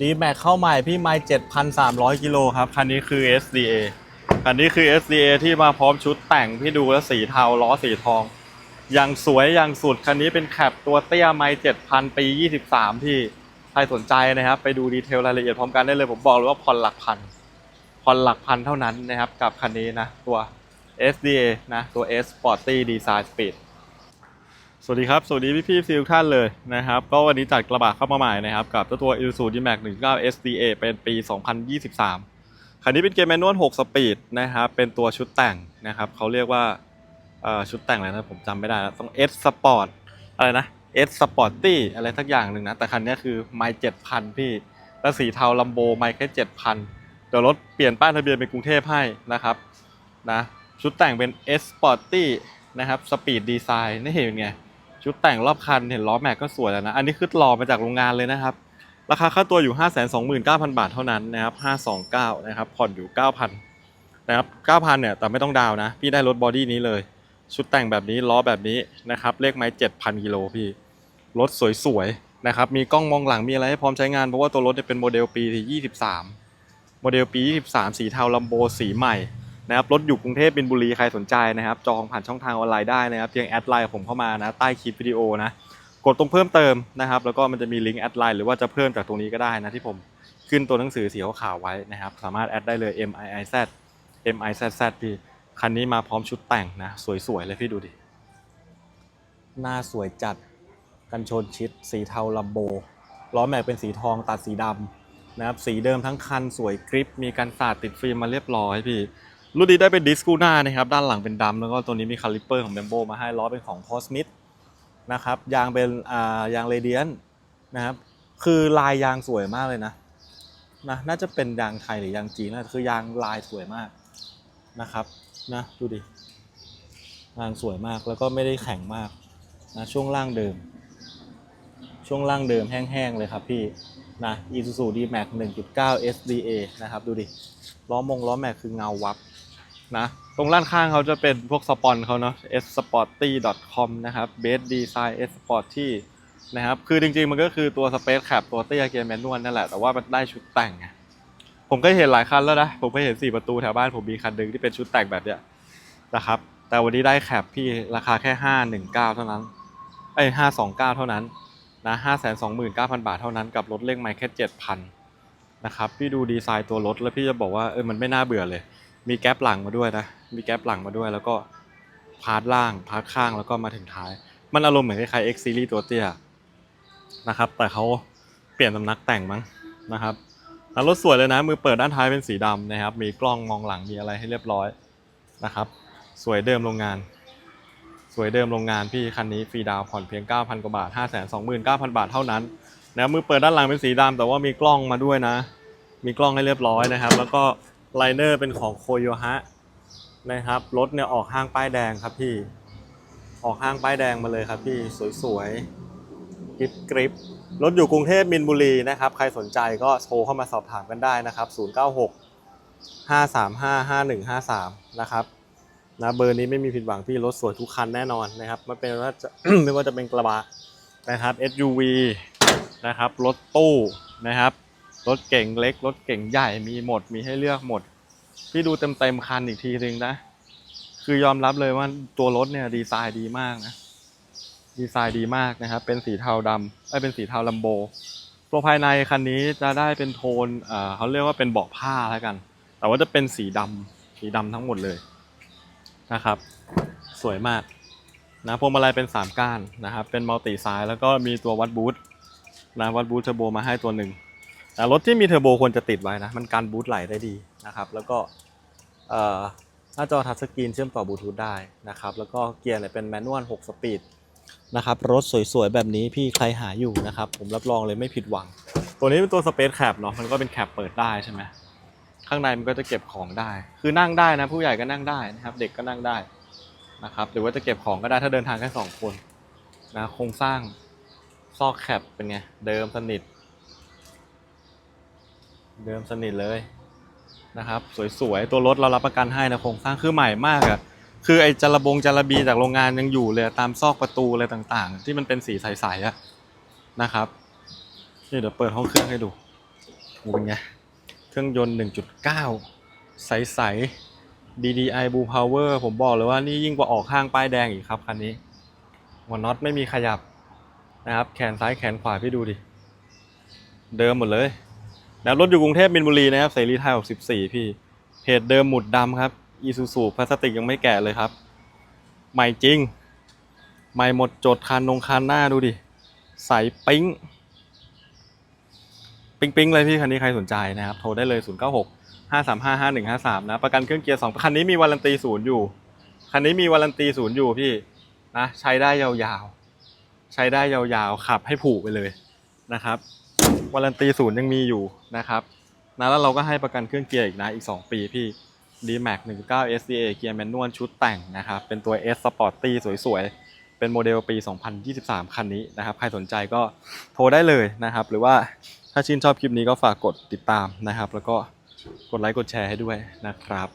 ดีแม็กเข้าใหม่พี่ไมล์7,300 กิโลครับ คันนี้คือ SDA คันนี้คือ SDA ที่มาพร้อมชุดแต่งพี่ดูแล้วสีเทาล้อสีทองยังสวยยังสุด คันนี้เป็นแคปตัวเตี้ยไมล์7,000 ปี 23ที่ใครสนใจนะครับ ไปดูดีเทลรายละเอียดพร้อมกันได้เลยผมบอกเลยว่าผ่อนหลักพันผ่อนหลักพันเท่านั้นนะครับ กับคันนี้นะ ตัว SDA นะ ตัว S Sporty Design Speed สวัสดีครับ สวัสดีพี่พี่ๆทุกท่านเลยนะครับ ก็วันนี้จัดกระบะเข้ามาใหม่นะครับ กับเจ้าตัว Isuzu D-Max 19 SDA เป็นปี 2023 คันนี้เป็นเกมแมนนวล 6 สปีดนะครับ เป็นตัวชุดแต่งนะครับ เขาเรียกว่าชุดแต่งอะไรนะผมจำไม่ได้แล้วต้อง S Sport อะไรนะ S Sporty อะไรสักอย่างหนึ่งนะ แต่คันนี้คือไมล์7,000 พี่ แล้วสีเทาลัมโบไมล์แค่ 7,000 เดี๋ยวรถเปลี่ยนป้ายทะเบียนเป็นกรุงเทพให้นะครับนะชุดแต่งเป็น S Sporty นะครับ Speed Design นี่เห็นไง ชุดแต่งรอบคันเห็นล้อแม็กก็สวยแล้วนะ อันนี้คือหล่อมาจากโรงงานเลยนะครับ ราคาค่าตัวอยู่ 529,000 บาทเท่านั้นนะครับ 529 นะครับ ผ่อนอยู่ 9,000 นะครับ 9,000 เนี่ย แต่ไม่ต้องดาวน์นะ พี่ได้รถบอดี้นี้เลย ชุดแต่งแบบนี้ ล้อแบบนี้นะครับ เลขไม้ 7,000 กิโลพี่ รถสวยๆ นะครับ มีกล้องมองหลัง มีอะไรให้พร้อมใช้งาน เพราะว่าตัวรถเนี่ยเป็นโมเดลปีที่ 23 โมเดลปี 23 สีเทาลัมโบสีใหม่ นะครับรถอยู่กรุงเทพบินบุรีใครสนใจนะครับ จองผ่านช่องทางออนไลน์ได้นะครับเพียงแอดไลน์ผมเข้ามานะใต้คลิปวิดีโอนะกดตรงเพิ่มเติมนะครับ แล้วก็มันจะมีลิงก์แอดไลน์หรือว่าจะเพิ่มจากตรงนี้ก็ได้นะที่ผมขึ้นตัวหนังสือสีขาวไว้นะครับ สามารถแอดได้เลย M I I Z M I Z Z พี่คันนี้มาพร้อมชุดแต่งนะ สวยๆเลยพี่ดูดิ หน้าสวยจัดกันชนชิด สีเทาลัมโบล้อแม็กเป็นสีทองตัดสีดำนะครับ สีเดิมทั้งคันสวยกริป มีกันสาดติดฟิล์มมาเรียบร้อยพี่ รุ่นนี้ได้เป็นดิสกูหน้านะครับ ด้านหลังเป็นดำแล้วก็ตัวนี้มีคาลิปเปอร์ของเบมโบมาให้ล้อเป็นของคอสมิ t นะครับ ยางเป็นอ่ายางเรเดียนนะครับ คือลายยางสวยมากเลยนะนะน่าจะเป็นยางไทยหรือยางจีนนะคือยางลายสวยมากนะครับนะดูดิยางสวยมากแล้วก็ไม่ได้แข็งมากนะช่วงล่างเดิม ช่วงล่างเดิมแห้งๆเลยครับพี่ นะ Isuzu D-Max 1.9 SDA นะครับ ดูดิ ล้อมงล้อแม็กคือเงาวับนะ ตรงด้านข้างเขาจะเป็นพวกสปอนเขาเนาะ Ssporty.com นะครับ base design s sporty นะครับ คือจริงๆ มันก็คือตัว space cap ตัวเตี้ยเกียร์แมนนวลนั่นแหละ แต่ว่ามันได้ชุดแต่ง ผมก็เห็นหลายคันแล้วนะ ผมก็เห็น 4 ประตูแถวบ้านผมมีคันหนึ่งที่เป็นชุดแต่งแบบเนี้ยนะครับ แต่วันนี้ได้แคปพี่ราคาแค่ 519 เท่านั้น เอ้ย529 เท่านั้น นะ529,000บาทเท่านั้นกับรถเลขไมล์แค่7,000นะครับพี่ดูดีไซน์ตัวรถแล้วพี่จะบอกว่าเออมันไม่น่าเบื่อเลย มีแก๊ปหลังมาด้วยนะมีแก๊ปหลังมาด้วยแล้วก็พาร์ทล่างพาร์ทข้างแล้วก็มาถึงท้าย มันอารมณ์เหมือนคล้ายๆ X Series ตัวเตี้ยนะครับแต่เขาเปลี่ยนสำนักแต่งมั้งนะครับแล้วรถสวยเลยนะ มือเปิดด้านท้ายเป็นสีดำนะครับ มีกล้องมองหลังมีอะไรให้เรียบร้อยนะครับ สวยเดิมโรงงาน สวยเดิมโรงงานพี่คันนี้ฟรีดาวผ่อนเพียง 9,000 กว่าบาท 529,000 บาทเท่านั้นนะมือเปิดด้านหลังเป็นสีดำแต่ว่ามีกล้องมาด้วยนะ มีกล้องให้เรียบร้อยนะครับ แล้วก็ไลเนอร์เป็นของโคโยฮะนะครับรถเนี่ยออกห้างป้ายแดงครับพี่ ออกห้างป้ายแดงมาเลยครับพี่สวยๆกริบกริบรถอยู่กรุงเทพมินบุรีนะครับ ใครสนใจก็โทรเข้ามาสอบถามกันได้นะครับ 096 535 5153 นะครับ นะเบอร์นี้ไม่มีผิดหวังพี่รถสวยทุกคันแน่นอนนะครับไม่เป็นว่าจะไม่ว่าจะเป็นกระบะนะครับ SUV นะครับรถตู้นะครับรถเก่งเล็กรถเก่งใหญ่มีหมดมีให้เลือกหมด พี่ดูเต็มเต็มๆคันอีกทีนึงนะ คือยอมรับเลยว่าตัวรถเนี่ยดีไซน์ดีมากนะดีไซน์ดีมากนะครับ เป็นสีเทาดำไอ้เป็นสีเทาลัมโบ ตัวภายในคันนี้จะได้เป็นโทนเอ่อเขาเรียกว่าเป็นเบาะผ้าแล้วกัน แต่ว่าจะเป็นสีดำสีดำทั้งหมดเลย นะครับ สวยมากนะพวงมาลัยเป็น 3 ก้านนะครับ เป็นมัลติไซส์แล้วก็มีตัววัดบูทนะวัดบูทเทอร์โบมาให้ตัวหนึ่งแต่รถที่มีเทอร์โบควรจะติดไว้นะ มันการบูทไหลได้ดีนะครับ แล้วก็หน้าจอทัชสกรีนเชื่อมต่อบลูทูธได้นะครับ แล้วก็เกียร์เนี่ยเป็นแมนนวล6สปีดนะครับ รถสวยๆ แบบนี้พี่ใครหาอยู่นะครับ ผมรับรองเลยไม่ผิดหวัง ตัวนี้เป็นตัวสเปซแคปเนาะ มันก็เป็นแคปเปิดได้ใช่ไหม ข้างในมันก็จะเก็บของได้ คือนั่งได้นะ ผู้ใหญ่ก็นั่งได้นะครับ เด็กก็นั่งได้นะครับ หรือว่าจะเก็บของก็ได้ถ้าเดินทางแค่สองคนนะโครงสร้างซอกแคปเป็นไงเดิมสนิท เดิมสนิทเลยนะครับ สวยๆ ตัวรถเรารับประกันให้นะโครงสร้างคือใหม่มากอะคือไอ้จระบงจระบีจากโรงงานยังอยู่เลยตามซอกประตูอะไรต่างๆ ที่มันเป็นสีใสๆอะนะครับนี่เดี๋ยวเปิดห้องเครื่องให้ดูโอ้เป็นไง เครื่องยนต์ 1.9 ใสๆ DDI Blue Power ผมบอกเลยว่านี่ยิ่งกว่าออกห้างป้ายแดงอีกครับคันนี้หัวน็อตไม่มีขยับนะครับ แขนซ้ายแขนขวาพี่ดูดิ เดิมหมดเลยแล้วรถอยู่กรุงเทพมินบุรีนะครับเสรีไทย64 พี่ เพจเดิมหมุดดำครับอีซูซูพลาสติกยังไม่แกะเลยครับ ใหม่จริง ใหม่หมดจดคันนงคันหน้าดูดิ ใสปิ๊ง ปิ๊งปิ๊งเลยพี่คันนี้ใครสนใจนะครับโทรได้เลย 0 9 6 5 3 5 5 1 5 3นะประกันเครื่องเกียร์2คันนี้มีวารันตีศูนย์อยู่คันนี้มีวารันตีศูนย์อยู่พี่นะใช้ได้ยาวๆ ใช้ได้ยาวๆขับให้ผูกไปเลยนะครับวารันตีศูนย์ยังมีอยู่นะครับนะแล้วเราก็ให้ประกันเครื่องเกียร์อีกนะอีก 2 ปีพี่ D-Max 1.9 SDA เกียร์แมนนวลชุดแต่งนะครับเป็นตัว S Sporty สวยๆ เป็นโมเดลปี 2023 คันนี้นะครับใครสนใจก็โทรได้เลยนะครับหรือว่า ถ้าชื่นชอบคลิปนี้ก็ฝากกดติดตามนะครับ แล้วก็กดไลค์กดแชร์ให้ด้วยนะครับ